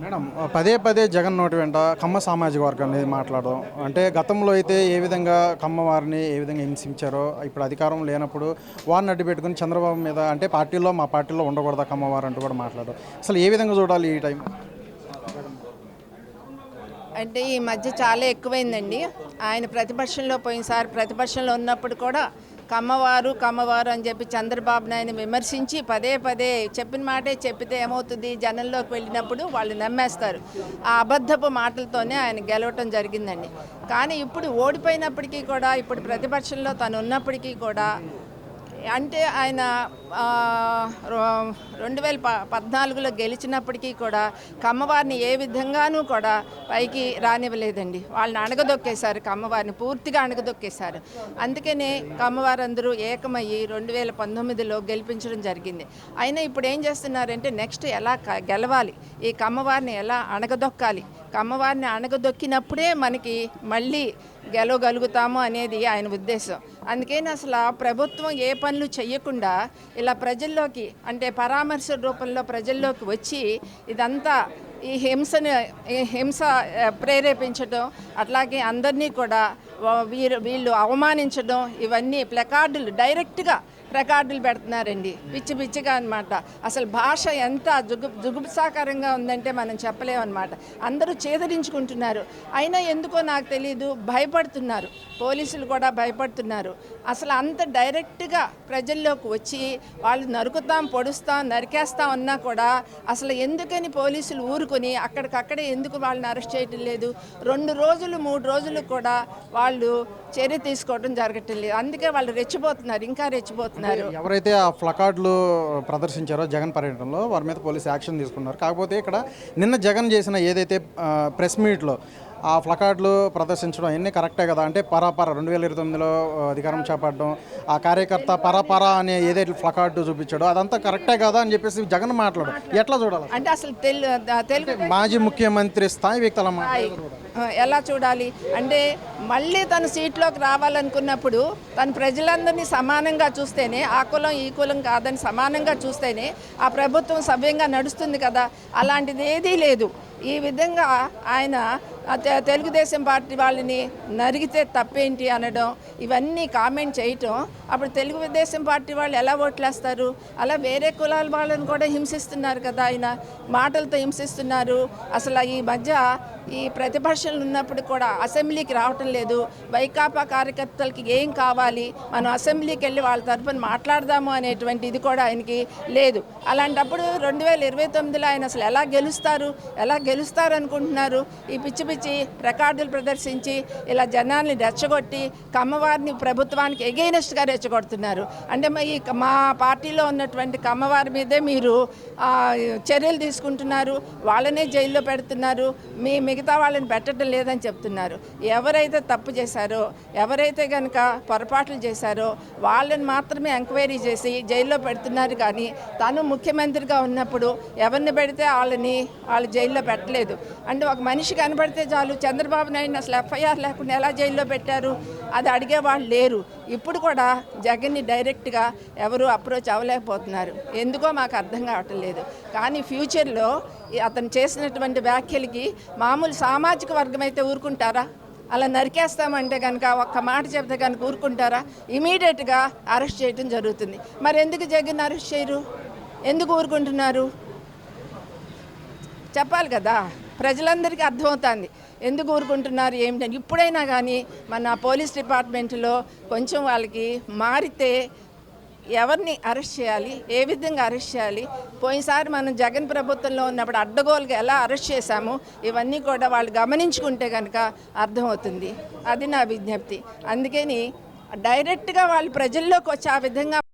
Madam పదే పదే జగన్ నోటి వెంట కమ్మ సామాజిక వర్గం అనేది మాట్లాడడం అంటే గతంలో అయితే ఏ విధంగా కమ్మ వారిని ఏ విధంగా హింసించారో ఇప్పుడు అధికారం లేనప్పుడు వారిని అడ్డు పెట్టుకుని చంద్రబాబు మీద అంటే పార్టీలో మా పార్టీలో ఉండకూడదా కమ్మవారు అంటూ కూడా మాట్లాడడం అసలు ఏ విధంగా చూడాలి ఈ టైం? అంటే ఈ మధ్య చాలా ఎక్కువైందండి. ఆయన ప్రతిపక్షంలో పోయినసారి ప్రతిపక్షంలో ఉన్నప్పుడు కూడా కమ్మవారు కమ్మవారు అని చెప్పి చంద్రబాబు నాయుడు విమర్శించి పదే పదే చెప్పిన మాటే చెప్పితే ఏమవుతుంది? జనంలోకి వెళ్ళినప్పుడు వాళ్ళు నమ్మేస్తారు. ఆ అబద్ధపు మాటలతోనే ఆయన గెలవటం జరిగిందండి. కానీ ఇప్పుడు ఓడిపోయినప్పటికీ కూడా ఇప్పుడు ప్రతిపక్షంలో తను ఉన్నప్పటికీ కూడా అంటే ఆయన రెండు వేల ప పద్నాలుగులో గెలిచినప్పటికీ కూడా కమ్మవారిని ఏ విధంగానూ కూడా పైకి రానివ్వలేదండి. వాళ్ళని అణగదొక్కేశారు కమ్మవారిని పూర్తిగా అణగదొక్కేశారు. అందుకనే కమ్మవారందరూ ఏకమయ్యి రెండు వేల పంతొమ్మిదిలో గెలిపించడం జరిగింది. అయినా ఇప్పుడు ఏం చేస్తున్నారంటే నెక్స్ట్ ఎలా గెలవాలి? ఈ కమ్మవారిని ఎలా అణగదొక్కాలి? అమ్మవారిని అణగదొక్కినప్పుడే మనకి మళ్ళీ గెలవగలుగుతాము అనేది ఆయన ఉద్దేశం. అందుకని అసలు ఆ ప్రభుత్వం ఏ పనులు చేయకుండా ఇలా ప్రజల్లోకి అంటే పరామర్శ రూపంలో ప్రజల్లోకి వచ్చి ఇదంతా ఈ హింసను ఈ హింస ప్రేరేపించడం అట్లాగే అందరినీ కూడా వీరు వీళ్ళు అవమానించడం ఇవన్నీ ప్లకార్డులు డైరెక్ట్గా రికార్డులు పెడుతున్నారండి. పిచ్చి పిచ్చిగా అనమాట అసలు భాష ఎంత జుగు జుగుప్సాకరంగా ఉందంటే మనం చెప్పలేమన్నమాట. అందరూ చేదరించుకుంటున్నారు. అయినా ఎందుకో నాకు తెలియదు భయపడుతున్నారు. పోలీసులు కూడా భయపడుతున్నారు. అసలు అంత డైరెక్ట్గా ప్రజల్లోకి వచ్చి వాళ్ళు నరుకుతాం పొడుస్తాం నరికేస్తాం అన్నా కూడా అసలు ఎందుకని పోలీసులు ఊరుకొని అక్కడికక్కడే ఎందుకు వాళ్ళని అరెస్ట్ చేయటం లేదు? రెండు రోజులు మూడు రోజులు కూడా వాళ్ళు చర్య తీసుకోవడం జరగటం లేదు. అందుకే వాళ్ళు రెచ్చిపోతున్నారు ఇంకా రెచ్చిపోతున్నారు. ఎవరైతే ఆ ఫ్లకార్డులు ప్రదర్శించారో జగన్ పర్యటనలో వారి మీద పోలీసు యాక్షన్ తీసుకున్నారు. కాకపోతే ఇక్కడ నిన్న జగన్ చేసిన ఏదైతే ప్రెస్ మీట్లో ఆ ఫ్లకార్డులు ప్రదర్శించడం అన్నీ కరెక్టే కదా? అంటే పరాపర రెండు వేల ఇరవై తొమ్మిదిలో అధికారం చేపట్టడం ఆ కార్యకర్త పరాపర అనే ఏదైతే ఫ్లకార్డు చూపించాడో అదంతా కరెక్టే కదా అని చెప్పేసి జగన్ మాట్లాడు ఎట్లా చూడాలి అంటే అసలు తెలుగు మాజీ ముఖ్యమంత్రి స్థాయి వ్యక్తుల ఎలా చూడాలి? అంటే మళ్ళీ తను సీట్లోకి రావాలనుకున్నప్పుడు తను ప్రజలందరినీ సమానంగా చూస్తేనే ఆ కులం ఈ కులం కాదని సమానంగా చూస్తేనే ఆ ప్రభుత్వం సవ్యంగా నడుస్తుంది కదా? అలాంటిది ఏదీ లేదు. ఈ విధంగా ఆయన తెలుగుదేశం పార్టీ వాళ్ళని నరిగితే తప్పేంటి అనడం ఇవన్నీ కామెంట్ చేయటం అప్పుడు తెలుగుదేశం పార్టీ వాళ్ళు ఎలా ఓట్లేస్తారు? అలా వేరే కులాల వాళ్ళని కూడా హింసిస్తున్నారు కదా ఆయన మాటలతో హింసిస్తున్నారు. అసలు ఈ మధ్య ఈ ప్రతిపక్షాలు ఉన్నప్పుడు కూడా అసెంబ్లీకి రావటం లేదు. వైకాపా కార్యకర్తలకి ఏం కావాలి? మనం అసెంబ్లీకి వెళ్ళి వాళ్ళ తరఫున మాట్లాడదాము అనేటువంటి ఇది కూడా ఆయనకి లేదు. అలాంటప్పుడు రెండు వేల ఇరవై తొమ్మిదిలో ఆయన అసలు ఎలా గెలుస్తారు? ఎలా గెలుస్తారు అనుకుంటున్నారు ఈ పిచ్చి చూపించి రికార్డులు ప్రదర్శించి ఇలా జనాల్ని రెచ్చగొట్టి కమ్మవారిని ప్రభుత్వానికి ఎగైనెస్ట్గా రెచ్చగొడుతున్నారు. అంటే మా ఈ మా పార్టీలో ఉన్నటువంటి కమ్మవారి మీదే మీరు చర్యలు తీసుకుంటున్నారు వాళ్ళనే జైల్లో పెడుతున్నారు మీ మిగతా వాళ్ళని పెట్టడం లేదని చెప్తున్నారు. ఎవరైతే తప్పు చేశారో ఎవరైతే కనుక పొరపాట్లు చేశారో వాళ్ళని మాత్రమే ఎంక్వైరీ చేసి జైల్లో పెడుతున్నారు కానీ తను ముఖ్యమంత్రిగా ఉన్నప్పుడు ఎవరిని పెడితే వాళ్ళని వాళ్ళు జైల్లో పెట్టలేదు. అంటే ఒక మనిషి కనబడితే చాలు. చంద్రబాబు నాయుడు అసలు ఎఫ్ఐఆర్ లేకుండా ఎలా జైల్లో పెట్టారు? అది అడిగే వాళ్ళు లేరు. ఇప్పుడు కూడా జగన్ని డైరెక్ట్గా ఎవరు అప్రోచ్ అవ్వలేకపోతున్నారు. ఎందుకో మాకు అర్థం కావటం లేదు. కానీ ఫ్యూచర్లో అతను చేసినటువంటి వ్యాఖ్యలకి మామూలు సామాజిక వర్గం అయితే ఊరుకుంటారా? అలా నరికేస్తామంటే కనుక ఒక్క మాట చెప్తే కనుక ఊరుకుంటారా? ఇమీడియట్గా అరెస్ట్ చేయడం జరుగుతుంది. మరి ఎందుకు జగన్ అరెస్ట్ చేయరు? ఎందుకు ఊరుకుంటున్నారు? చెప్పాలి కదా. ప్రజలందరికీ అర్థమవుతుంది. ఎందుకు ఊరుకుంటున్నారు ఏమిటని ఇప్పుడైనా కానీ మన పోలీస్ డిపార్ట్మెంట్లో కొంచెం వాళ్ళకి మారితే ఎవరిని అరెస్ట్ చేయాలి ఏ విధంగా అరెస్ట్ చేయాలి? పోయినసారి మనం జగన్ ప్రభుత్వంలో ఉన్నప్పుడు అడ్డగోలుగా ఎలా అరెస్ట్ చేశాము ఇవన్నీ కూడా వాళ్ళు గమనించుకుంటే కనుక అర్థమవుతుంది. అది నా విజ్ఞప్తి. అందుకని డైరెక్ట్గా వాళ్ళు ప్రజల్లోకి వచ్చి ఆ విధంగా